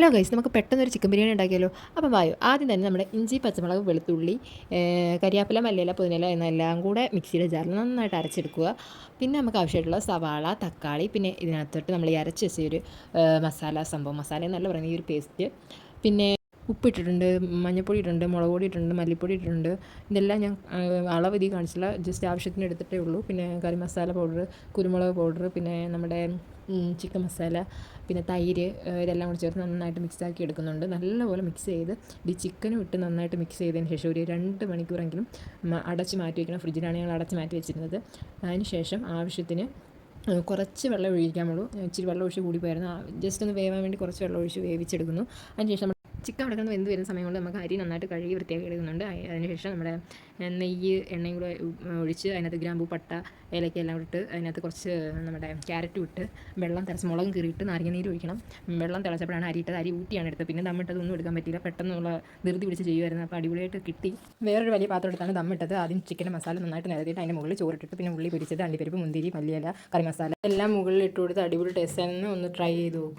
Hello guys നമുക്ക് പെട്ടെന്ന് ഒരു ചിക്കൻ ബിരിയാണി ഉണ്ടാക്കിയല്ലോ അപ്പം വായു ആദ്യം തന്നെ നമ്മുടെ ഇഞ്ചി പച്ചമുളക് വെളുത്തുള്ളി കരിയാപ്പില മല്ലിയില പുതിനില എന്നെല്ലാം കൂടെ മിക്സിയുടെ ജാറിൽ നന്നായിട്ട് അരച്ചെടുക്കുക. പിന്നെ നമുക്ക് ആവശ്യമായിട്ടുള്ള സവാള തക്കാളി പിന്നെ ഇതിനകത്തോട്ട് നമ്മൾ ഈ അരച്ച് വെച്ച ഒരു മസാല സംഭവം മസാല എന്നല്ല പറയുന്നത് ഈ ഒരു പേസ്റ്റ് പിന്നെ ഉപ്പിട്ടിട്ടുണ്ട് മഞ്ഞൾപ്പൊടി ഇട്ടിട്ടുണ്ട് മുളക് പൊടി ഇട്ടിട്ടുണ്ട് മല്ലിപ്പൊടി ഇട്ടിട്ടുണ്ട്. ഇതെല്ലാം ഞാൻ അളവ് ഇതിൽ കാണിച്ചില്ല. ജസ്റ്റ് ആവശ്യത്തിന് എടുത്തിട്ടേ ഉള്ളൂ. പിന്നെ കറി മസാല പൗഡർ കുരുമുളക് പൗഡർ പിന്നെ നമ്മുടെ ചിക്കൻ മസാല പിന്നെ തൈര് ഇതെല്ലാം കൂടി ചേർത്ത് നന്നായിട്ട് മിക്സ് ആക്കി എടുക്കുന്നുണ്ട്. നല്ലപോലെ മിക്സ് ചെയ്ത് ഈ ചിക്കനും ഇട്ട് നന്നായിട്ട് മിക്സ് ചെയ്തതിന് ശേഷം ഒരു രണ്ട് മണിക്കൂറെങ്കിലും അടച്ച് മാറ്റി വയ്ക്കണം ഫ്രിഡ്ജിലാണ് ഞങ്ങൾ അടച്ച് മാറ്റി വെച്ചിരുന്നത്. അതിന് ശേഷം ആവശ്യത്തിന് കുറച്ച് വെള്ളം ഒഴിക്കാൻ ഒഴിക്കാമുള്ളൂ ഇച്ചിരി വെള്ളം ഒഴിച്ച് കൂടി ജസ്റ്റ് ഒന്ന് വേവാൻ വേണ്ടി കുറച്ച് വെള്ളം ഒഴിച്ച് വേവിച്ചെടുക്കുന്നു. അതിന് ചിക്കൻ അടക്കുന്നത് വെന്ത് വരുന്ന സമയം കൊണ്ട് നമുക്ക് അരി നന്നായിട്ട് കഴുകി വൃത്തിയാക്കി എടുക്കുന്നുണ്ട്. അതിനുശേഷം നമ്മുടെ നെയ്യ് എണ്ണയും കൂടെ ഒഴിച്ച് അതിനകത്ത് ഗ്രാമ്പൂ പട്ട ഏലക്ക എല്ലാം ഇട്ട് അതിനകത്ത് കുറച്ച് നമ്മുടെ ക്യാരറ്റും ഇട്ട് വെള്ളം തിളച്ച് മുളകും കീറിയിട്ട് നാരങ്ങ നീര് ഒഴിക്കണം. വെള്ളം തിളച്ചപ്പോഴാണ് അരി ഇട്ടത് അരി ഊട്ടിയാണ് എടുത്തത്. പിന്നെ ദമ്മിട്ടത് ഒന്നും എടുക്കാൻ പറ്റിയില്ല. പെട്ടെന്നുള്ള ധൃതി പിടിച്ച് ചെയ്യുമായിരുന്നു അപ്പോൾ അടിപൊളിയായിട്ട് കിട്ടി. വേറൊരു വലിയ പാത്രം എടുത്താണ് ദമ്മിട്ടത് ആദ്യം ചിക്കൻ മസാല നന്നായിട്ട് നിരത്തിയിട്ട് അതിന്റെ മുകളിൽ ചോറിട്ടിട്ട്. പിന്നെ ഉള്ളി പൊരിച്ചത് അണ്ടിപ്പരിപ്പ് മുന്തിരി മല്ലിയില കറി മസാല എല്ലാം മുകളിൽ ഇട്ട് കൊടുത്ത് അടിപൊളി ടേസ്റ്റ് ആണെന്ന് ഒന്ന് ട്രൈ ചെയ്ത് നോക്കൂ.